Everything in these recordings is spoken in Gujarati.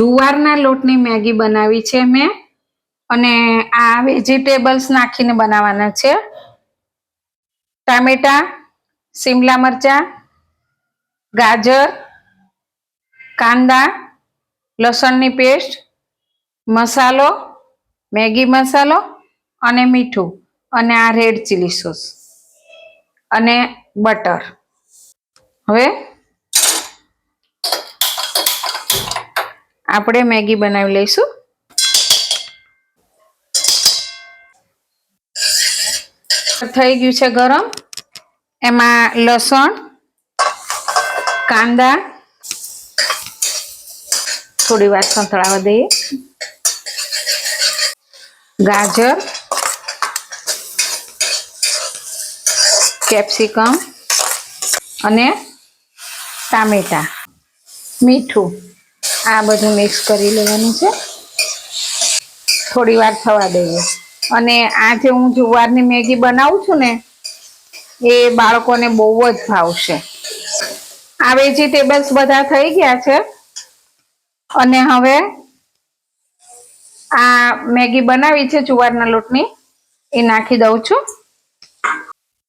જુવારના લોટની મેગી બનાવી છે મેં. અને આ વેજીટેબલ્સ નાખીને બનાવવાના છે. ટામેટા, સિમલા મરચાં, ગાજર, કાંદા, લસણની પેસ્ટ, મસાલો, મેગી મસાલો અને મીઠું અને આ રેડ ચીલી સોસ અને બટર. હવે આપણે મેગી બનાવી લઈશું. થઈ ગયું છે ગરમ. એમાં લસણ, કાંદા, થોડી વાર સંતળાવા દઈએ. ગાજર, કેપ્સિકમ અને ટામેટા. મીઠું. આ બધું મિક્સ કરી લેવાનું છે. થોડી વાર થવા દઈએ અને આ જે હું જુવારની મેગી બનાવું છું ને, એ બાળકોને બહુ જ ભાવશે. આ વેજીટેબલ્સ બધા થઈ ગયા છે, અને હવે આ મેગી બનાવી છે જુવારના લોટની, એ નાખી દઉં છું.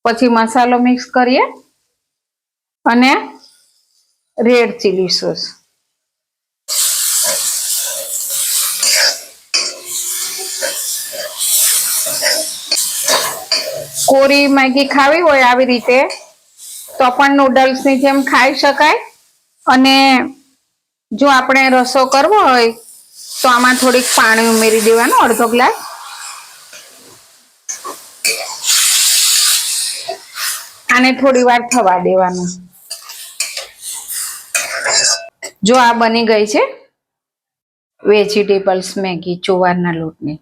પછી મસાલો મિક્સ કરીએ. અને રેડ ચીલી સોસ કોરી મેગી ખાવી હોય આવી રીતે, તો પણ નૂડલ્સની જેમ ખાઈ શકાય. અને જો આપણે રસો કરવો હોય, તો આમાં થોડીક પાણી ઉમેરી દેવાનું, અડધો ગ્લાસ. આને થોડી વાર થવા દેવાનું. જો આ બની ગઈ છે વેજીટેબલ્સ મેગી, ચોવારના લોટની.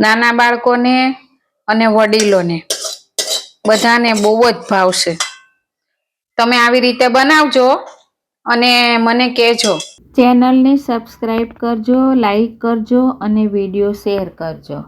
નાના બાળકોને અને વડીલોને. બધાને બહુ જ ભાવશે તમે આવી રીતે બનાવજો અને મને કહેજો. ચેનલને સબસ્ક્રાઈબ કરજો, લાઈક કરજો અને વીડિયો શેર કરજો.